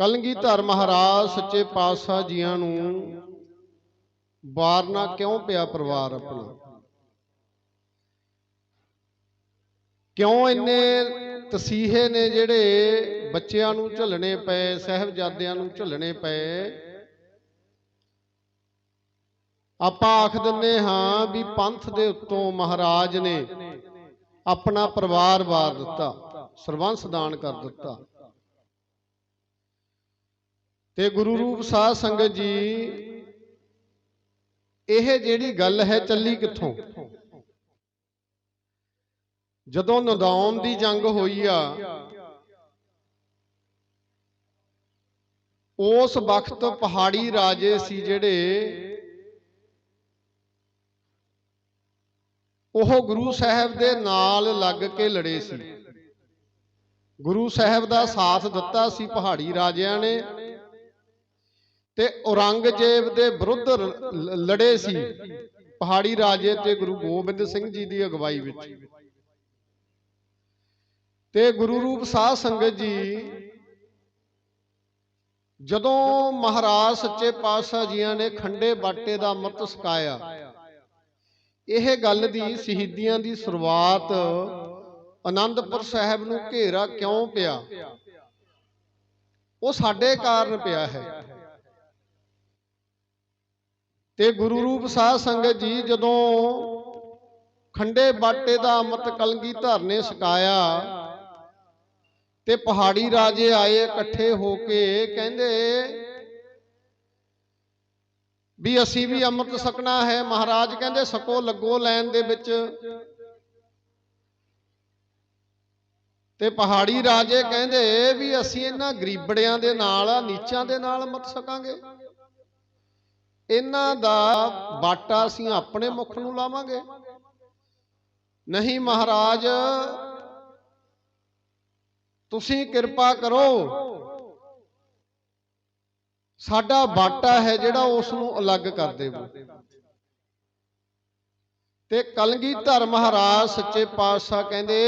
ਕਲਗੀਧਰ ਮਹਾਰਾਜ, ਸੱਚੇ ਪਾਤਸ਼ਾਹ ਜੀਆਂ ਨੂੰ ਵਾਰਨਾ ਕਿਉਂ ਪਿਆ ਪਰਿਵਾਰ ਆਪਣਾ? ਕਿਉਂ ਇੰਨੇ ਤਸੀਹੇ ਨੇ ਜਿਹੜੇ ਬੱਚਿਆਂ ਨੂੰ ਝੱਲਣੇ ਪਏ, ਸਹਿਬਜ਼ਾਦਿਆਂ ਨੂੰ ਝੱਲਣੇ ਪਏ? ਆਪਾਂ ਆਖ ਦਿੰਨੇ ਹਾਂ ਵੀ ਪੰਥ ਦੇ ਉੱਤੋਂ ਮਹਾਰਾਜ ਨੇ ਆਪਣਾ ਪਰਿਵਾਰ ਵਾਰ ਦਿੱਤਾ ਸਰਵੰਸ ਦਾਨ ਕਰ ਦਿੱਤਾ। ਤੇ ਗੁਰੂ ਰੂਪ ਸਾਧ ਸੰਗਤ ਜੀ ਇਹ ਜਿਹੜੀ ਗੱਲ ਹੈ ਚੱਲੀ ਕਿੱਥੋਂ? ਜਦੋਂ ਨਦੌਨ ਦੀ ਜੰਗ ਹੋਈ ਆ ਉਸ ਵਕਤ ਪਹਾੜੀ ਰਾਜੇ ਸੀ ਜਿਹੜੇ ਉਹ ਗੁਰੂ ਸਾਹਿਬ ਦੇ ਨਾਲ ਲੱਗ ਕੇ ਲੜੇ ਸੀ। ਗੁਰੂ ਸਾਹਿਬ ਦਾ ਸਾਥ ਦਿੱਤਾ ਸੀ ਪਹਾੜੀ ਰਾਜਿਆਂ ਨੇ ਤੇ ਔਰੰਗਜ਼ੇਬ ਦੇ ਵਿਰੁੱਧ ਲੜੇ ਸੀ। ਪਹਾੜੀ ਰਾਜੇ ਤੇ ਗੁਰੂ ਗੋਬਿੰਦ ਸਿੰਘ ਜੀ ਦੀ ਅਗਵਾਈ ਵਿੱਚ। ਤੇ ਗੁਰੂ ਰੂਪ ਸਾਧ ਸੰਗਤ ਜੀ, ਜਦੋਂ ਮਹਾਰਾਜ ਸੱਚੇ ਪਾਤਸ਼ਾਹ ਜੀਆਂ ਨੇ ਖੰਡੇ ਬਾਟੇ ਦਾ ਅੰਮ੍ਰਿਤ ਸਕਾਇਆ, ਇਹ ਗੱਲ ਦੀ ਸ਼ਹੀਦੀਆਂ ਦੀ ਸ਼ੁਰੂਆਤ ਆਨੰਦਪੁਰ ਸਾਹਿਬ ਨੂੰ ਘੇਰਾ ਕਿਉਂ ਪਿਆ? ਉਹ ਸਾਡੇ ਕਾਰਨ ਪਿਆ ਹੈ। ਤੇ ਗੁਰੂ ਰੂਪ ਸਾਧ ਸੰਗਤ ਜੀ ਜਦੋਂ ਖੰਡੇ ਬਾਟੇ ਦਾ ਅੰਮ੍ਰਿਤ ਕਲਗੀਧਰ ਨੇ ਸਕਾਇਆ ਤੇ ਪਹਾੜੀ ਰਾਜੇ ਆਏ ਇਕੱਠੇ ਹੋ ਕੇ ਕਹਿੰਦੇ ਵੀ ਅਸੀਂ ਵੀ ਅੰਮ੍ਰਿਤ ਸਕਣਾ ਹੈ। ਮਹਾਰਾਜ ਕਹਿੰਦੇ ਸਕੋ ਲੱਗੋ ਲੈਣ ਦੇ ਵਿੱਚ। ਤੇ ਪਹਾੜੀ ਰਾਜੇ ਕਹਿੰਦੇ ਵੀ ਅਸੀਂ ਇਹਨਾਂ ਗਰੀਬੜਿਆਂ ਦੇ ਨਾਲ ਨੀਚਾਂ ਦੇ ਨਾਲ ਅੰਮ੍ਰਿਤ ਸਕਾਂਗੇ ਇਹਨਾਂ ਦਾ ਬਾਟਾ ਅਸੀਂ ਆਪਣੇ ਮੁਖ ਨੂੰ ਲਾਵਾਂਗੇ। ਨਹੀਂ ਮਹਾਰਾਜ, ਤੁਸੀਂ ਕਿਰਪਾ ਕਰੋ। ਸਾਡਾ ਬਾਟਾ ਹੈ ਜਿਹੜਾ ਉਸ ਨੂੰ ਅਲੱਗ ਕਰ ਦੇਵੋ। ਤੇ ਕਲਗੀ ਕਲਗੀਧਰ ਮਹਾਰਾਜ ਸੱਚੇ ਪਾਤਸ਼ਾਹ ਕਹਿੰਦੇ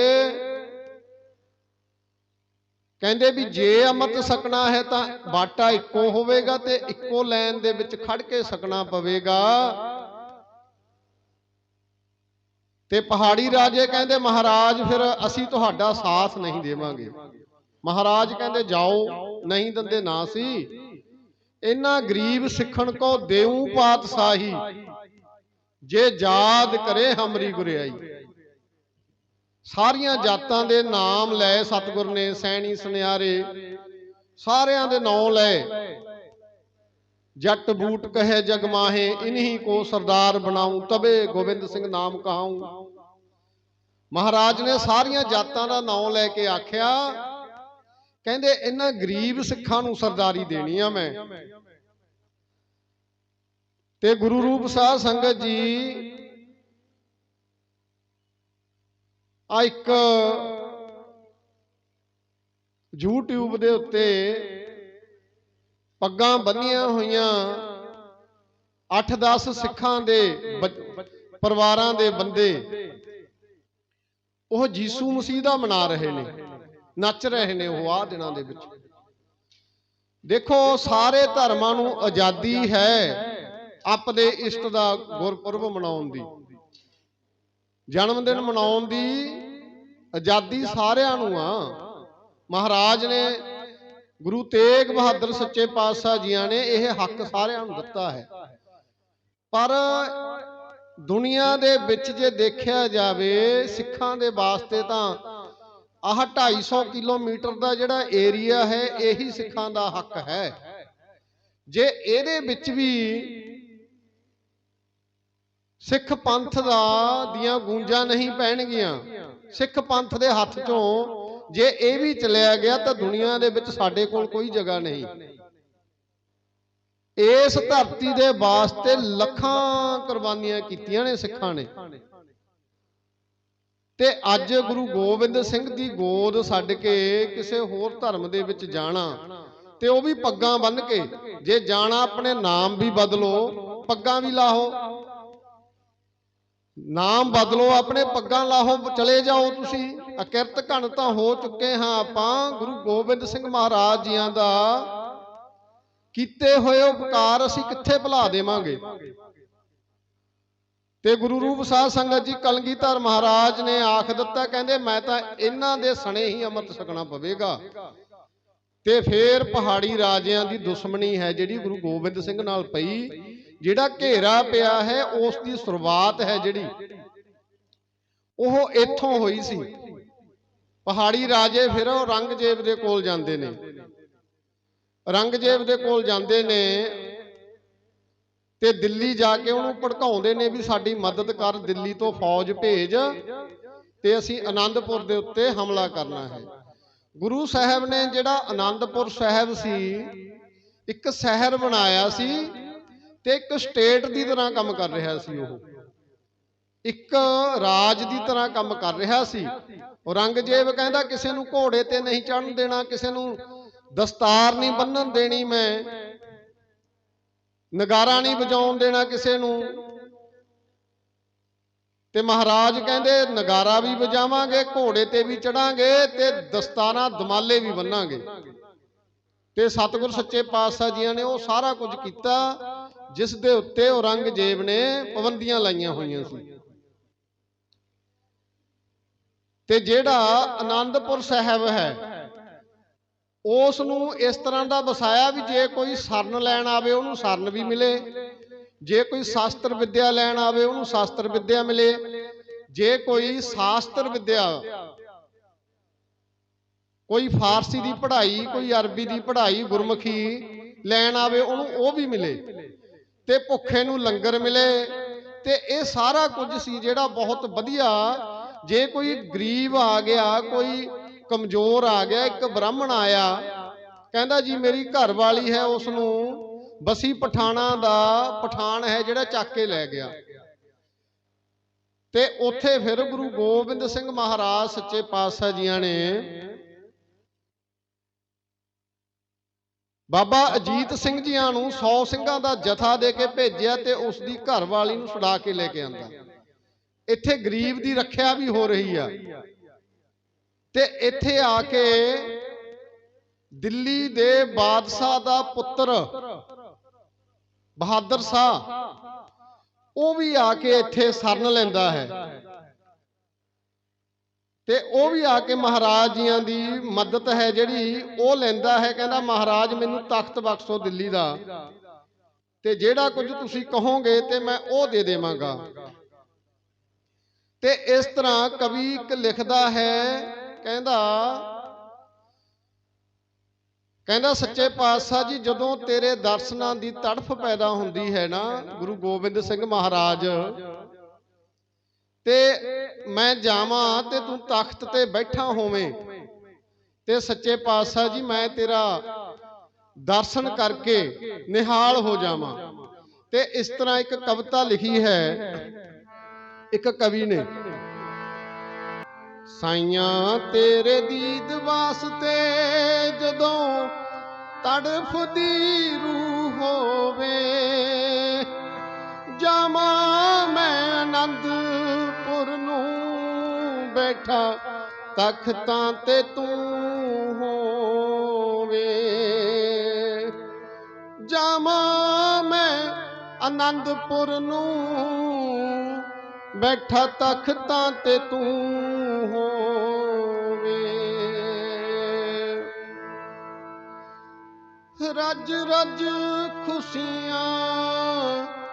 ਕਹਿੰਦੇ ਵੀ ਜੇ ਅੰਮ੍ਰਿਤ ਸਕਣਾ ਹੈ ਤਾਂ ਬਾਟਾ ਇੱਕੋ ਹੋਵੇਗਾ ਤੇ ਇੱਕੋ ਲਾਈਨ ਦੇ ਵਿੱਚ ਖੜ ਕੇ ਸਕਣਾ ਪਵੇਗਾ। ਤੇ ਪਹਾੜੀ ਰਾਜੇ ਕਹਿੰਦੇ ਮਹਾਰਾਜ ਫਿਰ ਅਸੀਂ ਤੁਹਾਡਾ ਸਾਥ ਨਹੀਂ ਦੇਵਾਂਗੇ। ਮਹਾਰਾਜ ਕਹਿੰਦੇ ਜਾਓ ਨਹੀਂ ਦਿੰਦੇ ਨਾ ਸੀ। ਇਹਨਾਂ ਗਰੀਬ ਸਿੱਖਣ ਕੋ ਦੇਉ ਪਾਤਸ਼ਾਹੀ। ਜੇ ਯਾਦ ਕਰੇ ਹਮਰੀ ਗੁਰਿਆਈ ਸਾਰੀਆਂ ਜਾਤਾਂ ਦੇ ਨਾਮ ਲੈ ਸਤਿਗੁਰ ਨੇ ਸੈਣੀ ਸੁਨਿਆਰੇ। ਸਾਰਿਆਂ ਦੇ ਨਾਮ ਲੈ। ਜੱਟ ਬੂਟ ਕਹੇ ਜਗ ਮਾਹੇ ਇਨਹੀ ਕੋ ਸਰਦਾਰ ਬਣਾਉ ਤਬੇ ਗੋਬਿੰਦ ਸਿੰਘ ਨਾਮ ਕਹਾਉ। ਮਹਾਰਾਜ ਨੇ ਸਾਰੀਆਂ ਜਾਤਾਂ ਦਾ ਨਾਮ ਲੈ ਕੇ ਆਖਿਆ ਕਹਿੰਦੇ ਇਹਨਾਂ ਗਰੀਬ ਸਿੱਖਾਂ ਨੂੰ ਸਰਦਾਰੀ ਦੇਣੀ ਆ ਮੈਂ। ਤੇ ਗੁਰੂ ਰੂਪ ਸਾਧ ਸੰਗਤ ਜੀ ਆ ਇੱਕ YouTube ਦੇ ਉੱਤੇ ਪੱਗਾਂ ਬੰਨੀਆਂ ਹੋਈਆਂ 8-10 ਸਿੱਖਾਂ ਦੇ ਪਰਿਵਾਰਾਂ ਦੇ ਬੰਦੇ। ਉਹ ਜੀਸੂ ਮਸੀਹ ਦਾ ਮਨਾ ਰਹੇ ਨੇ, ਨੱਚ ਰਹੇ ਨੇ ਉਹ ਆ ਦਿਨਾਂ ਦੇ ਵਿੱਚ। ਦੇਖੋ, ਸਾਰੇ ਧਰਮਾਂ ਨੂੰ ਆਜ਼ਾਦੀ ਹੈ ਆਪਦੇ ਇਸ਼ਟ ਦਾ ਗੁਰਪੁਰਬ ਮਨਾਉਣ ਦੀ। ਜਨਮ ਦਿਨ ਮਨਾਉਣ ਦੀ ਆਜ਼ਾਦੀ ਸਾਰਿਆਂ ਨੂੰ ਆ। ਮਹਾਰਾਜ ਨੇ ਗੁਰੂ ਤੇਗ ਬਹਾਦਰ ਸੱਚੇ ਪਾਤਸ਼ਾਹ ਜੀਆਂ ਨੇ ਇਹ ਹੱਕ ਸਾਰਿਆਂ ਨੂੰ ਦਿੱਤਾ ਹੈ। ਪਰ ਦੁਨੀਆ ਦੇ ਵਿੱਚ ਜੇ ਦੇਖਿਆ ਜਾਵੇ, ਸਿੱਖਾਂ ਦੇ ਵਾਸਤੇ ਤਾਂ ਆਹ 250 ਕਿਲੋਮੀਟਰ ਦਾ ਜਿਹੜਾ ਏਰੀਆ ਹੈ, ਇਹੀ ਸਿੱਖਾਂ ਦਾ ਹੱਕ ਹੈ। ਜੇ ਇਹਦੇ ਵਿੱਚ ਵੀ ਸਿੱਖ ਪੰਥ ਦਾ ਦੀਆਂ ਗੂੰਜਾਂ ਨਹੀਂ ਪੈਣਗੀਆਂ ਸਿੱਖ ਪੰਥ ਦੇ ਹੱਥ ਚੋਂ ਜੇ ਇਹ ਵੀ ਚਲਿਆ ਗਿਆ ਤਾਂ ਦੁਨੀਆ ਦੇ ਵਿੱਚ ਸਾਡੇ ਕੋਲ ਕੋਈ ਜਗ੍ਹਾ ਨਹੀਂ। ਇਸ ਧਰਤੀ ਦੇ ਵਾਸਤੇ ਲੱਖਾਂ ਕੁਰਬਾਨੀਆਂ ਕੀਤੀਆਂ ਨੇ ਸਿੱਖਾਂ ਨੇ। ਤੇ ਅੱਜ ਗੁਰੂ ਗੋਬਿੰਦ ਸਿੰਘ ਦੀ ਗੋਦ ਛੱਡ ਕੇ ਕਿਸੇ ਹੋਰ ਧਰਮ ਦੇ ਵਿੱਚ ਜਾਣਾ ਤੇ ਉਹ ਵੀ ਪੱਗਾਂ ਬੰਨ ਕੇ, ਜੇ ਜਾਣਾ ਆਪਣੇ ਨਾਮ ਵੀ ਬਦਲੋ, ਪੱਗਾਂ ਵੀ ਲਾਹੋ। ਨਾਮ ਬਦਲੋ, ਆਪਣੇ ਪੱਗਾਂ ਲਾਹੋ, ਚਲੇ ਜਾਓ ਤੁਸੀਂ। ਅਕਿਰਤ ਘਣ ਤਾਂ ਹੋ ਚੁੱਕੇ ਹਾਂ ਆਪਾਂ, ਗੁਰੂ ਗੋਬਿੰਦ ਸਿੰਘ ਮਹਾਰਾਜ ਜੀਆਂ ਦਾ। ਕੀਤੇ ਹੋਏ ਉਪਕਾਰ ਅਸੀਂ ਕਿੱਥੇ ਭੁਲਾ ਦੇਵਾਂਗੇ? ਤੇ ਗੁਰੂ ਰੂਪ ਸਾਧ ਸੰਗਤ ਜੀ, ਕਲਗੀਧਰ ਮਹਾਰਾਜ ਨੇ ਆਖ ਦਿੱਤਾ, ਕਹਿੰਦੇ ਮੈਂ ਤਾਂ ਇਹਨਾਂ ਦੇ ਸਣੇ ਹੀ ਅੰਮ੍ਰਿਤ ਛਕਣਾ ਪਵੇਗਾ। ਤੇ ਫੇਰ ਪਹਾੜੀ ਰਾਜਿਆਂ ਦੀ ਦੁਸ਼ਮਣੀ ਹੈ ਜਿਹੜੀ ਗੁਰੂ ਗੋਬਿੰਦ ਸਿੰਘ ਨਾਲ ਪਈ। ਜਿਹੜਾ ਘੇਰਾ ਪਿਆ ਹੈ, ਉਸ ਦੀ ਸ਼ੁਰੂਆਤ ਹੈ ਜਿਹੜੀ। ਉਹ ਇੱਥੋਂ ਹੋਈ ਸੀ। ਪਹਾੜੀ ਰਾਜੇ ਫਿਰ ਔਰੰਗਜ਼ੇਬ ਦੇ ਕੋਲ ਜਾਂਦੇ ਨੇ। ਔਰੰਗਜ਼ੇਬ ਦੇ ਕੋਲ ਜਾਂਦੇ ਨੇ ਤੇ ਦਿੱਲੀ ਜਾ ਕੇ ਉਹਨੂੰ ਭੜਕਾਉਂਦੇ ਨੇ ਵੀ ਸਾਡੀ ਮਦਦ ਕਰ, ਦਿੱਲੀ ਤੋਂ ਫੌਜ ਭੇਜ ਤੇ ਅਸੀਂ ਆਨੰਦਪੁਰ ਦੇ ਉੱਤੇ ਹਮਲਾ ਕਰਨਾ ਹੈ। ਗੁਰੂ ਸਾਹਿਬ ਨੇ ਜਿਹੜਾ ਆਨੰਦਪੁਰ ਸਾਹਿਬ ਸੀ, ਇੱਕ ਸ਼ਹਿਰ ਬਣਾਇਆ ਸੀ ਤੇ ਇੱਕ ਸਟੇਟ ਦੀ ਤਰ੍ਹਾਂ ਕੰਮ ਕਰ ਰਿਹਾ ਸੀ ਉਹ। ਇੱਕ ਰਾਜ ਦੀ ਤਰ੍ਹਾਂ ਕੰਮ ਕਰ ਰਿਹਾ ਸੀ। ਔਰੰਗਜ਼ੇਬ ਕਹਿੰਦਾ, ਕਿਸੇ ਨੂੰ ਘੋੜੇ ਤੇ ਨਹੀਂ ਚੜਨ ਦੇਣਾ, ਕਿਸੇ ਨੂੰ ਦਸਤਾਰ ਨਹੀਂ ਬੰਨਣ ਦੇਣੀ ਮੈਂ, ਨਗਾਰਾ ਨਹੀਂ ਵਜਾਉਣ ਦੇਣਾ ਕਿਸੇ ਨੂੰ। ਤੇ ਮਹਾਰਾਜ ਕਹਿੰਦੇ, ਨਗਾਰਾ ਵੀ ਵਜਾਵਾਂਗੇ, ਘੋੜੇ ਤੇ ਵੀ ਚੜਾਂਗੇ ਤੇ ਦਸਤਾਰਾਂ ਦਮਾਲੇ ਵੀ ਬੰਨਾਂਗੇ ਤੇ ਸਤਿਗੁਰ ਸੱਚੇ ਪਾਤਸ਼ਾਹ ਜੀਆਂ ਨੇ ਉਹ ਸਾਰਾ ਕੁਝ ਕੀਤਾ। ਜਿਸ ਦੇ ਉੱਤੇ ਔਰੰਗਜ਼ੇਬ ਨੇ ਪਾਬੰਦੀਆਂ ਲਾਈਆਂ ਹੋਈਆਂ ਸੀ। ਤੇ ਜਿਹੜਾ ਆਨੰਦਪੁਰ ਸਾਹਿਬ ਹੈ, ਉਸ ਨੂੰ ਇਸ ਤਰ੍ਹਾਂ ਦਾ ਵਸਾਇਆ ਵੀ ਜੇ ਕੋਈ ਸਰਨ ਲੈਣ ਆਵੇ, ਉਹਨੂੰ ਸਰਨ ਵੀ ਮਿਲੇ। ਜੇ ਕੋਈ ਸ਼ਾਸਤਰ ਵਿੱਦਿਆ ਲੈਣ ਆਵੇ, ਉਹਨੂੰ ਸ਼ਾਸਤਰ ਵਿੱਦਿਆ ਮਿਲੇ। ਜੇ ਕੋਈ ਸ਼ਾਸਤਰ ਵਿੱਦਿਆ, ਕੋਈ ਫਾਰਸੀ ਦੀ ਪੜ੍ਹਾਈ, ਕੋਈ ਅਰਬੀ ਦੀ ਪੜ੍ਹਾਈ ਗੁਰਮੁਖੀ ਲੈਣ ਆਵੇ, ਉਹਨੂੰ ਉਹ ਵੀ ਮਿਲੇ। ਤੇ ਭੁੱਖੇ ਨੂੰ ਲੰਗਰ ਮਿਲੇ। ਤੇ ਇਹ ਸਾਰਾ ਕੁਝ ਸੀ ਜਿਹੜਾ ਬਹੁਤ ਵਧੀਆ। ਜੇ ਕੋਈ ਗਰੀਬ ਆ ਗਿਆ, ਕੋਈ ਕਮਜ਼ੋਰ ਆ ਗਿਆ, ਇੱਕ ਬ੍ਰਾਹਮਣ ਆਇਆ, ਕਹਿੰਦਾ ਜੀ ਮੇਰੀ ਘਰ ਵਾਲੀ ਹੈ ਉਸ ਨੂੰ ਬਸੀ ਪਠਾਣਾ ਦਾ ਪਠਾਨ ਹੈ ਜਿਹੜਾ ਚੱਕ ਕੇ ਲੈ ਗਿਆ। ਤੇ ਉੱਥੇ ਫਿਰ ਗੁਰੂ ਗੋਬਿੰਦ ਸਿੰਘ ਮਹਾਰਾਜ ਸੱਚੇ ਪਾਤਸ਼ਾਹ ਜੀਆਂ ਨੇ ਬਾਬਾ ਅਜੀਤ ਸਿੰਘ ਜੀਆਂ ਨੂੰ 100 ਸਿੰਘਾਂ ਦਾ ਜਥਾ ਦੇ ਕੇ ਭੇਜਿਆ ਤੇ ਉਸ ਦੀ ਘਰ ਵਾਲੀ ਨੂੰ ਛੁਡਾ ਕੇ ਲੈ ਕੇ ਆਂਦਾ। ਇੱਥੇ ਗਰੀਬ ਦੀ ਰੱਖਿਆ ਵੀ ਹੋ ਰਹੀ ਆ। ਤੇ ਇੱਥੇ ਆ ਕੇ ਦਿੱਲੀ ਦੇ ਬਾਦਸ਼ਾਹ ਦਾ ਪੁੱਤਰ ਬਹਾਦਰ ਸ਼ਾਹ, ਉਹ ਵੀ ਆ ਕੇ ਇੱਥੇ ਸਰਨ ਲੈਂਦਾ ਹੈ। ਤੇ ਉਹ ਵੀ ਆ ਕੇ ਮਹਾਰਾਜ ਜੀਆਂ ਦੀ ਮਦਦ ਹੈ ਜਿਹੜੀ ਉਹ ਲੈਂਦਾ ਹੈ, ਕਹਿੰਦਾ ਮਹਾਰਾਜ ਮੈਨੂੰ ਤਖਤ ਬਖਸ਼ੋ ਦਿੱਲੀ ਦਾ। ਤੇ ਜਿਹੜਾ ਕੁਝ ਤੁਸੀਂ ਕਹੋਗੇ ਤੇ ਮੈਂ ਉਹ ਦੇ ਦੇਵਾਂਗਾ। ਤੇ ਇਸ ਤਰ੍ਹਾਂ ਕਵੀ ਇੱਕ ਲਿਖਦਾ ਹੈ, ਕਹਿੰਦਾ ਕਹਿੰਦਾ, ਸੱਚੇ ਪਾਤਸ਼ਾਹ ਜੀ, ਜਦੋਂ ਤੇਰੇ ਦਰਸ਼ਨਾਂ ਦੀ ਤੜਫ ਪੈਦਾ ਹੁੰਦੀ ਹੈ ਨਾ, ਗੁਰੂ ਗੋਬਿੰਦ ਸਿੰਘ ਮਹਾਰਾਜ ਤੇ ਮੈਂ ਜਾਵਾਂ ਤੇ ਤੂੰ ਤਖਤ ਤੇ ਬੈਠਾ ਹੋਵੇਂ। ਤੇ ਸੱਚੇ ਪਾਤਸ਼ਾਹ ਜੀ, ਮੈਂ ਤੇਰਾ ਦਰਸ਼ਨ ਕਰਕੇ ਨਿਹਾਲ ਹੋ ਜਾਵਾਂ। ਤੇ ਇਸ ਤਰ੍ਹਾਂ ਇੱਕ ਕਵਿਤਾ ਲਿਖੀ ਹੈ, ਇੱਕ ਕਵੀ ਨੇ। ਸਾਈਆਂ ਤੇਰੇ ਦੀਦ ਵਾਸਤੇ ਜਦੋਂ ਤੜਫਦੀ ਰੂਹ ਹੋਵੇ, ਜਾਵਾਂ ਮੈਂ ਆਨੰਦਪੁਰ ਬੈਠਾ, ਤਖਤਾਂ ਤੇ ਤੂੰ ਹੋਵੇ। ਜਾਵਾਂ ਮੈਂ ਆਨੰਦਪੁਰ ਨੂੰ, ਬੈਠਾ ਤਖਤਾਂ ਤੇ ਤੂੰ ਹੋਵੇ। ਰੱਜ ਰੱਜ ਖੁਸ਼ੀਆਂ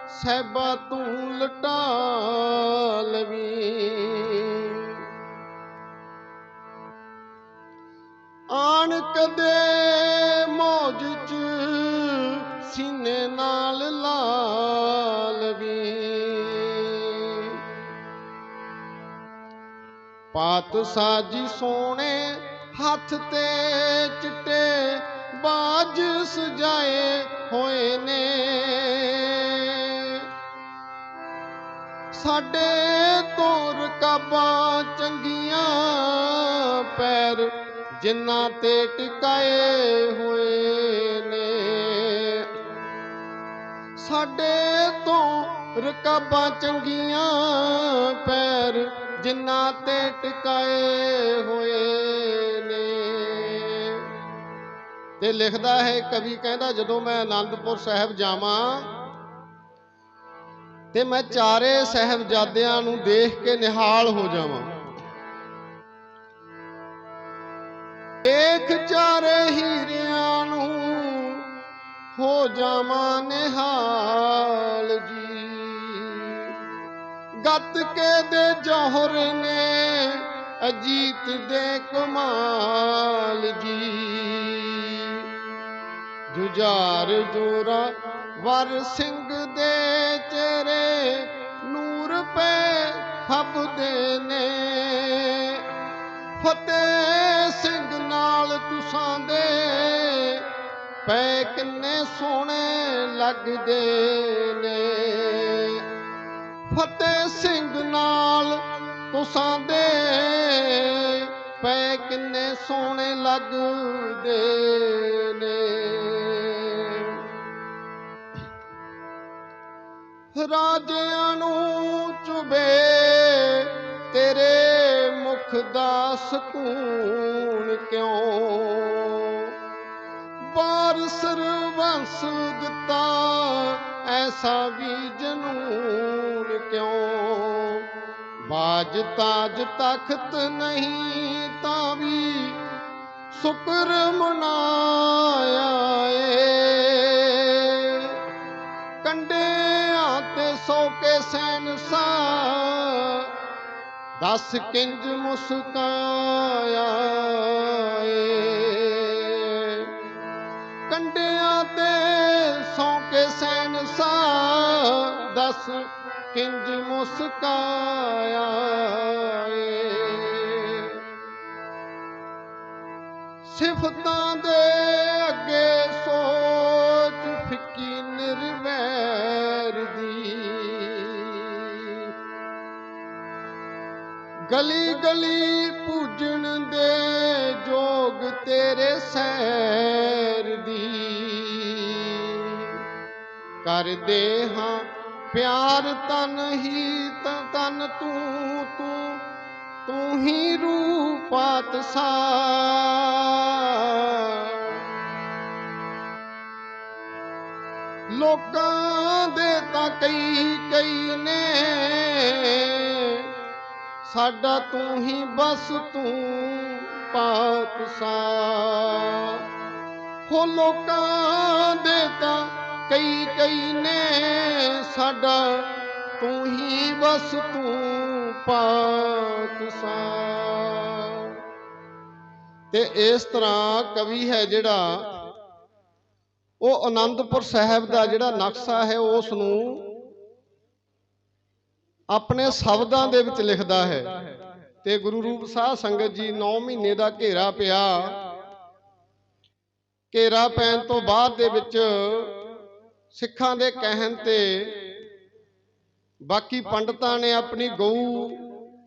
ਸਹਿਬਾ ਤੂੰ ਲਟਾ ਲਵੀਂ। ਆਣ ਕਦੇ ਮੌਜ ਚ ਸੀਨੇ ਨਾਲ ਲਾ ਲਵੀਂ ਪਾਤ ਸਾਜੀ ਸੋਹਣੇ ਹੱਥ ਤੇ ਚਿੱਟੇ ਬਾਜ ਸਜਾਏ ਹੋਏ ਨੇ। ਸਾਡੇ ਤੋਂ ਰਕਾਬਾਂ ਚੰਗੀਆਂ ਪੈਰ ਜਿਨ੍ਹਾਂ ਤੇ ਟਿਕਾਏ ਹੋਏ ਨੇ। ਸਾਡੇ ਤੋਂ ਰਕਾਬਾਂ ਚੰਗੀਆਂ ਪੈਰ ਜਿਨ੍ਹਾਂ ਤੇ ਟਿਕਾਏ ਹੋਏ ਨੇ। ਤੇ ਲਿਖਦਾ ਹੈ, ਕਵੀ ਕਹਿੰਦਾ, ਜਦੋਂ ਮੈਂ ਆਨੰਦਪੁਰ ਸਾਹਿਬ ਜਾਵਾਂ ਤੇ ਮੈਂ ਚਾਰੇ ਸਹਿਬਜ਼ਾਦਿਆਂ ਨੂੰ ਦੇਖ ਕੇ ਨਿਹਾਲ ਹੋ ਜਾਵਾਂ। ਦੇਖ ਚਾਰੇ ਹੀਰਿਆਂ ਨੂੰ ਹੋ ਜਾਵਾਂ ਨਿਹਾਲ ਜੀ। ਗੱਤ ਕੇ ਦੇ ਜੋਹਰ ਨੇ ਅਜੀਤ ਦੇ ਕਮਾਲ ਜੀ। ਜੁਝਾਰ ਜੋਰਾ ਵਰ ਸਿੰਘ ਦੇ ਚਿਹਰੇ ਨੂਰ ਪੈ ਫਬਦੇ ਨੇ। ਫਤਿਹ ਤੁਸਾਂ ਦੇ ਪੈ ਕਿੰਨੇ ਸੋਹਣੇ ਲੱਗਦੇ ਨੇ। ਫਤਿਹ ਸਿੰਘ ਨਾਲ ਤੁਸਾਂ ਦੇ ਪੈ ਕਿੰਨੇ ਸੋਹਣੇ ਲੱਗਦੇ ਨੇ। ਰਾਜਿਆਂ ਨੂੰ ਤੇਰੇ ਦਾ ਸਕੂਨ ਕਿਉਂ? ਬਾਰ ਸਰਵੰਸ ਦਿੱਤਾ ਐਸਾ ਵੀ ਜਨੂਨ ਕਿਉਂ? ਬਾਜ ਤਾਜ ਤਖਤ ਨਹੀਂ ਤਾਂ ਵੀ ਸ਼ੁਕਰ ਮਨਾਇਆ ਏ। ਕੰਡਿਆਂ ਤੇ ਸੋ ਕੇ ਸੈਨਸਾ ਦਸ ਕਿੰਜ ਮੁਸਕਾਇਆ ਏ ਕੰਡਿਆਂ ਤੇ ਸੌ ਕੇ ਸੈਨਸਾ ਦਸ ਕਿੰਜ ਮੁਸਕਾਇਆ ਏ ਸਿਫਤਾਂ ਦੇ ਗਲੀ ਗਲੀ ਪੂਜਣ ਦੇ ਜੋਗ ਤੇਰੇ ਸੈਰ ਦੀ। ਕਰਦੇ ਹਾਂ ਪਿਆਰ ਤਨ ਹੀ ਤਨ ਤੂੰ ਤੂੰ ਤੂੰ ਹੀ ਰੂਪਾਤ ਸਾ ਲੋਕਾਂ ਦੇ ਤਾਂ ਕਈ ਕਈ ਨੇ ਸਾਡਾ ਤੂੰ ਹੀ ਬਸ ਤੂੰ ਪਾਤਸ਼ਾਹ ਹੋ ਲੋਕਾਂ ਦੇ ਤਾਂ ਕਈ ਕਈ ਨੇ ਸਾਡਾ ਤੂੰ ਹੀ ਬਸ ਤੂੰ ਪਾਤਸ਼ਾਹ ਤੇ ਇਸ ਤਰ੍ਹਾਂ ਕਵੀ ਹੈ ਜਿਹੜਾ, ਉਹ ਆਨੰਦਪੁਰ ਸਾਹਿਬ ਦਾ ਜਿਹੜਾ ਨਕਸ਼ਾ ਹੈ, ਉਸ ਨੂੰ ਆਪਣੇ ਸ਼ਬਦਾਂ ਦੇ ਵਿੱਚ ਲਿਖਦਾ ਹੈ। ਤੇ ਗੁਰੂ ਰੂਪ ਸਾਧ ਸੰਗਤ ਜੀ 9 ਮਹੀਨੇ ਦਾ ਘੇਰਾ ਪਿਆ। ਘੇਰਾ ਪੈਣ ਤੋਂ ਬਾਅਦ ਦੇ ਵਿੱਚ ਸਿੱਖਾਂ ਦੇ ਕਹਿਣ ਤੇ ਬਾਕੀ ਪੰਡਤਾਂ ਨੇ ਆਪਣੀ ਗਊ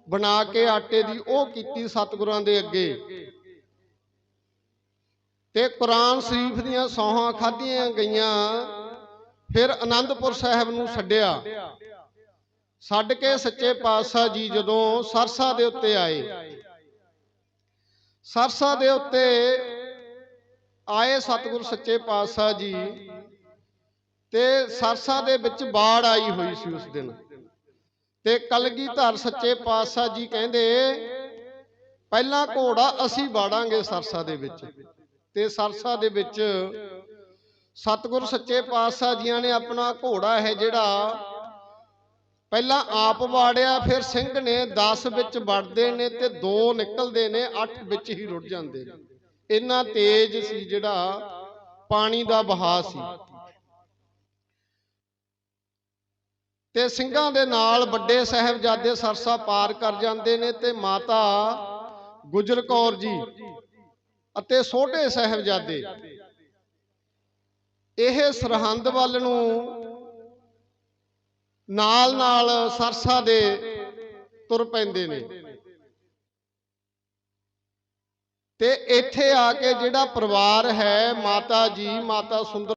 ਬਣਾ ਕੇ ਆਟੇ ਦੀ ਉਹ ਕੀਤੀ ਸਤਿਗੁਰਾਂ ਦੇ ਅੱਗੇ। ਤੇ ਕੁਰਾਨ ਸ਼ਰੀਫ ਦੀਆਂ ਸੌਹਾਂ ਖਾਧੀਆਂ ਗਈਆਂ, ਫਿਰ ਆਨੰਦਪੁਰ ਸਾਹਿਬ ਨੂੰ ਛੱਡਿਆ। ਛੱਡ ਕੇ ਸੱਚੇ ਪਾਤਸ਼ਾਹ ਜੀ ਜਦੋਂ ਸਰਸਾ ਦੇ ਉੱਤੇ ਆਏ, ਸਰਸਾ ਦੇ ਉੱਤੇ ਆਏ ਸਤਿਗੁਰ ਸੱਚੇ ਪਾਤਸ਼ਾਹ ਜੀ, ਤੇ ਸਰਸਾ ਦੇ ਵਿੱਚ ਬਾੜ ਆਈ ਹੋਈ ਸੀ ਉਸ ਦਿਨ। ਤੇ ਕਲਗੀਧਰ ਸੱਚੇ ਪਾਤਸ਼ਾਹ ਜੀ ਕਹਿੰਦੇ, ਪਹਿਲਾ ਘੋੜਾ ਅਸੀਂ ਬਾੜਾਂਗੇ ਸਰਸਾ ਦੇ ਵਿੱਚ। ਤੇ ਸਰਸਾ ਦੇ ਵਿੱਚ ਸਤਿਗੁਰ ਸੱਚੇ ਪਾਤਸ਼ਾਹ ਜੀਆਂ ਨੇ ਆਪਣਾ ਘੋੜਾ ਹੈ ਜਿਹੜਾ ਪਹਿਲਾਂ ਆਪ ਵਾੜਿਆ, ਫਿਰ ਸਿੰਘ ਨੇ 10 ਵਿੱਚ ਵੜਦੇ ਨੇ ਤੇ 2 ਨਿਕਲਦੇ ਨੇ 8 ਵਿੱਚ ਹੀ ਰੁੜ ਜਾਂਦੇ ਨੇ। ਇੰਨਾ ਤੇਜ਼ ਸੀ ਜਿਹੜਾ ਪਾਣੀ ਦਾ ਵਹਾਅ ਸੀ। ਤੇ ਸਿੰਘਾਂ ਦੇ ਨਾਲ ਵੱਡੇ ਸਾਹਿਬਜ਼ਾਦੇ ਸਰਸਾ ਪਾਰ ਕਰ ਜਾਂਦੇ ਨੇ ਤੇ ਮਾਤਾ ਗੁਜਰ ਕੌਰ ਜੀ ਅਤੇ ਛੋਟੇ ਸਾਹਿਬਜ਼ਾਦੇ। ਇਹ ਸਰਹੰਦ ਵੱਲ ਨੂੰ ਨਾਲ ਨਾਲ ਸਰਸਾ ਦੇ ਤੁਰ ਪੈਂਦੇ ਨੇ। ਤੇ ਇੱਥੇ ਆ ਕੇ ਜਿਹੜਾ ਪਰਿਵਾਰ ਹੈ, ਮਾਤਾ ਜੀ, ਮਾਤਾ ਸੁੰਦਰ